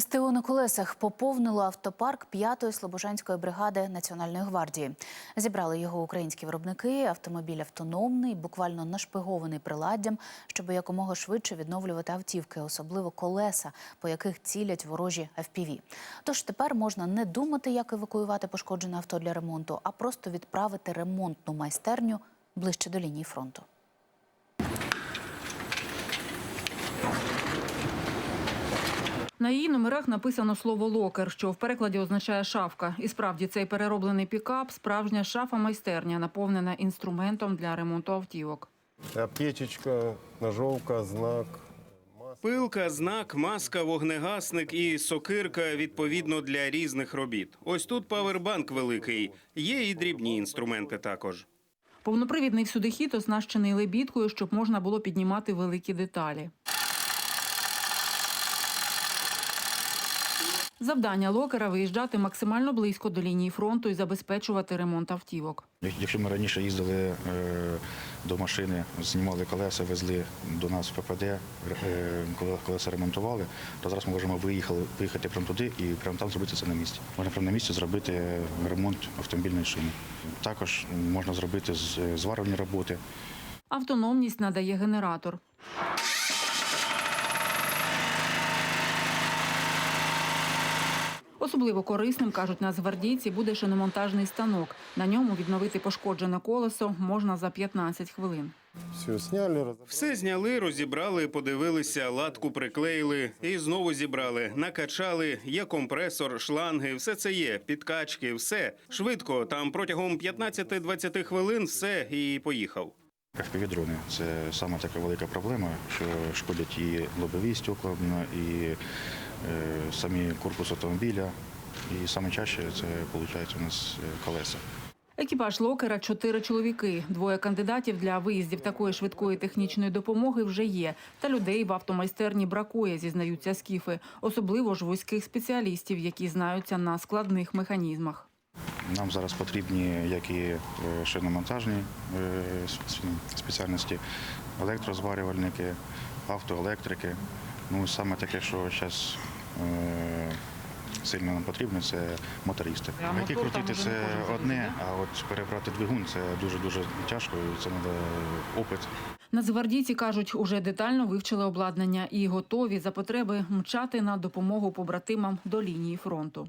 СТО на колесах поповнило автопарк 5-ї Слобожанської бригади Національної гвардії. Зібрали його українські виробники. Автомобіль автономний, буквально нашпигований приладдям, щоб якомога швидше відновлювати автівки, особливо колеса, по яких цілять ворожі FPV. Тож тепер можна не думати, як евакуювати пошкоджене авто для ремонту, а просто відправити ремонтну майстерню ближче до лінії фронту. На її номерах написано слово локер, що в перекладі означає шафка. І справді цей перероблений пікап справжня шафа-майстерня, наповнена інструментом для ремонту автівок. Аптечечка, ножовка, знак. Пилка, знак, маска, вогнегасник і сокирка відповідно для різних робіт. Ось тут павербанк великий. Є і дрібні інструменти також. Повнопривідний всюдихід оснащений лебідкою, щоб можна було піднімати великі деталі. Завдання локера виїжджати максимально близько до лінії фронту і забезпечувати ремонт автівок. Якщо ми раніше їздили е, до машини, знімали колеса, везли до нас в ППД, е, колеса ремонтували, то зараз ми можемо виїхали, виїхати прямо туди і прямо там зробити це на місці. Можна прямо на місці зробити ремонт автомобільної шини. Також можна зробити з- зварювальні роботи. Автономність надає генератор. Особливо корисним, кажуть нацгвардійці, буде шиномонтажний станок. На ньому відновити пошкоджене колесо можна за 15 хвилин. Все сняли, разобрали. Все зняли, розібрали, подивилися, латку приклеїли і знову зібрали, накачали. Є компресор, шланги, все це є, підкачки, все швидко. Там протягом 15-20 хвилин все і поїхав. FPV-дрони – це саме така велика проблема, що шкодять і лобові стекла, і е, самі корпус автомобіля. І саме це виходить у нас е, колеса. Екіпаж локера чотири чоловіки. Двоє кандидатів для виїздів такої швидкої технічної допомоги вже є. Та людей в автомайстерні бракує, зізнаються скіфи. Особливо ж вузьких спеціалістів, які знаються на складних механізмах. Нам зараз потрібні як і е, шиномонтажні е, спеціальності, електрозварювальники, автоелектрики. Ну, саме таке, що зараз сильно нам потрібно, це мотористи. А Гайки крутити це одне, а от перебрати двигун це дуже-дуже тяжко і це треба опит. Нацгвардійці кажуть, уже детально вивчили обладнання і готові за потреби мчати на допомогу побратимам до лінії фронту.